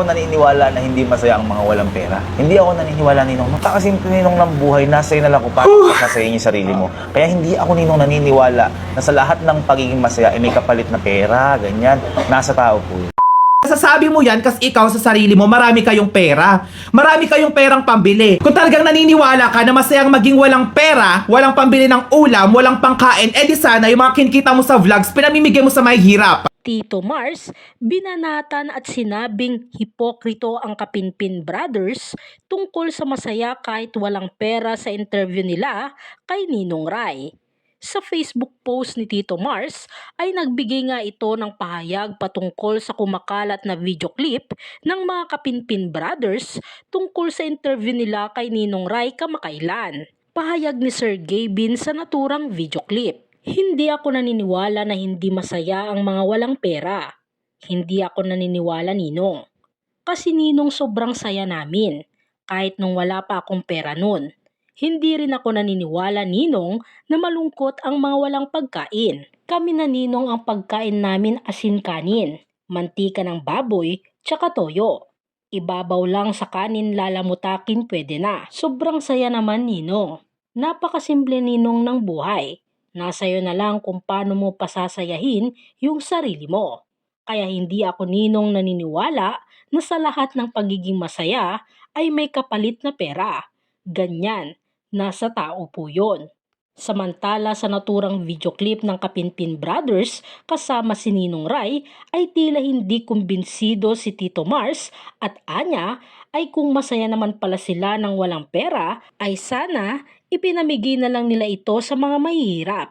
ako naniniwala na hindi masaya ang mga walang pera. Hindi ako naniniwala ninong. Napakasimple ninong ng buhay. Nasa na lang kung paano pasasayin yung sarili mo. Kaya hindi ako ninong naniniwala na sa lahat ng pagiging masaya ay may kapalit na pera, ganyan. Nasa tao po yun. Sasabi mo yan kasi ikaw sa sarili mo, marami kayong pera. Marami kayong perang pambili. Kung talagang naniniwala ka na masayang maging walang pera, walang pambili ng ulam, walang pangkain, edi sana yung mga kinikita mo sa vlogs, pinamimigay mo sa may hirap. Tito Mars, binanatan at sinabing hipokrito ang Kapinpin Brothers tungkol sa masaya kahit walang pera sa interview nila kay Ninong Rai. Sa Facebook post ni Tito Mars ay nagbigay nga ito ng pahayag patungkol sa kumakalat na video clip ng mga Kapinpin Brothers tungkol sa interview nila kay Ninong Rai kamakailan. Pahayag ni Sir Gavin sa naturang video clip. Hindi ako naniniwala na hindi masaya ang mga walang pera. Hindi ako naniniwala ninong. Kasi ninong sobrang saya namin. Kahit nung wala pa akong pera nun. Hindi rin ako naniniwala ninong na malungkot ang mga walang pagkain. Kami na ninong ang pagkain namin asin kanin, mantika ng baboy, tsaka toyo. Ibabaw lang sa kanin lalamutakin pwede na. Sobrang saya naman ninong. Napakasimple ninong ng buhay. Nasa iyo na lang kung paano mo pasasayahin yung sarili mo. Kaya hindi ako ninong naniniwala na sa lahat ng pagiging masaya ay may kapalit na pera. Ganyan, nasa tao po yon. Samantala sa naturang video clip ng Kapinpin Brothers kasama si Ninong Rai ay tila hindi kumbinsido si Tito Mars at Anya ay kung masaya naman pala sila ng walang pera ay sana ipinamigay na lang nila ito sa mga mahihirap.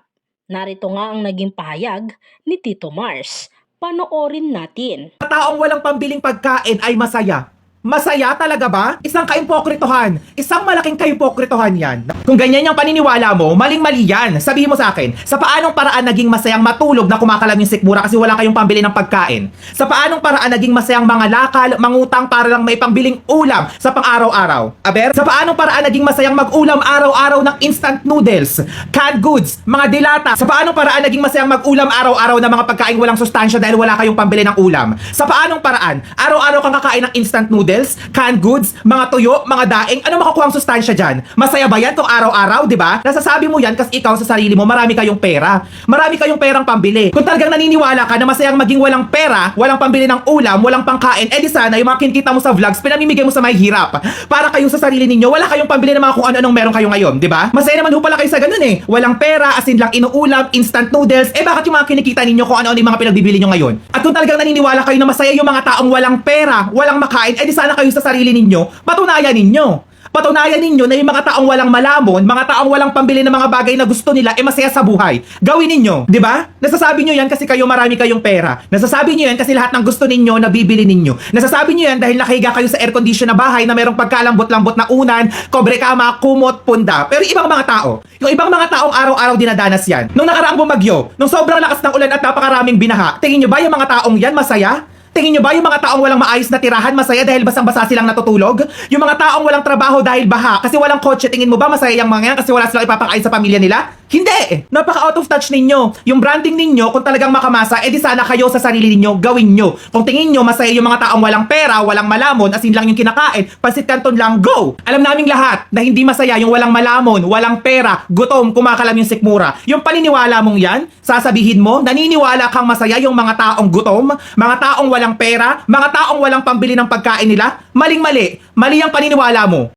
Narito nga ang naging pahayag ni Tito Mars. Panoorin natin. Taong walang pambiling pagkain ay masaya. Masaya talaga ba? Isang kaimpokritohan. Isang malaking kaimpokritohan yan. Kung ganyan yung paniniwala mo, maling-mali yan. Sabihin mo sa akin, sa paanong paraan naging masayang matulog na kumakalam yung sikmura kasi wala kayong pambili ng pagkain? Sa paanong paraan naging masayang mga lakal, mangutang para lang may pambiling ulam sa pang-araw-araw? Aber, sa paanong paraan naging masayang mag-ulam araw-araw ng instant noodles, canned goods, mga dilata? Sa paanong paraan naging masayang mag-ulam araw-araw ng mga pagkain walang sustansya dahil wala kayong pambili ng ulam? Sa paanong paraan, araw-araw kang kakain ng instant noodles, canned goods, mga tuyo, mga daing, ano makukuha ang sustansya dyan? Masaya ba yan kung araw-araw, di ba? Nasasabi mo yan kasi ikaw sa sarili mo, marami kayong pera. Marami kayong perang pambili. Kung talagang naniniwala ka na masayang maging walang pera, walang pambili ng ulam, walang pangkain, edi sana yung mga kinikita mo sa vlogs, pinamimigay mo sa may hirap. Para kayo sa sarili ninyo, wala kayong pambili ng mga kung ano-anong meron kayo ngayon, di ba? Masaya naman ho pala kayo sa ganun eh. Walang pera, asin lang inuulam, instant noodles, eh bakit yung mga kinikita ninyo kung ano-ano yung mga pinagbibili nyo ngayon? At kung talagang naniniwala kayo na masaya yung mga taong walang pera, walang makain, edi sana kayo sa sarili ninyo, patunayan ninyo. Patunayan ninyo na yung mga taong walang malamon, mga taong walang pambili ng mga bagay na gusto nila, eh masaya sa buhay. Gawin ninyo, di ba? Nasasabi nyo yan kasi kayo marami kayong pera. Nasasabi nyo yan kasi lahat ng gusto ninyo, nabibili ninyo. Nasasabi nyo yan dahil nakahiga kayo sa air condition na bahay na merong pagkalambot-lambot na unan, kobre kama, kumot, punda. Pero ibang mga tao, yung ibang mga taong araw-araw dinadanas yan. Nung nakaraang bumagyo, nung sobrang lakas ng ulan at napakaraming binaha, tingin nyo ba yung mga taong yan masaya? Tingin nyo ba yung mga taong walang maayos na tirahan masaya dahil basang-basa silang natutulog? Yung mga taong walang trabaho dahil baha kasi walang kotse, tingin mo ba masaya yung mga yan kasi wala silang ipapakain sa pamilya nila? Hindi! Napaka out of touch ninyo. Yung branding ninyo, kung talagang makamasa, edi sana kayo sa sarili ninyo, gawin nyo. Kung tingin nyo masaya yung mga taong walang pera, walang malamon, asin lang yung kinakain, pansit canton lang, go! Alam naming lahat na hindi masaya yung walang malamon, walang pera, gutom, kumakalam yung sikmura. Yung paniniwala mong yan, sasabihin mo, naniniwala kang masaya yung mga taong gutom, mga taong walang pera, mga taong walang pambili ng pagkain nila, maling-mali. Mali ang paniniwala mo.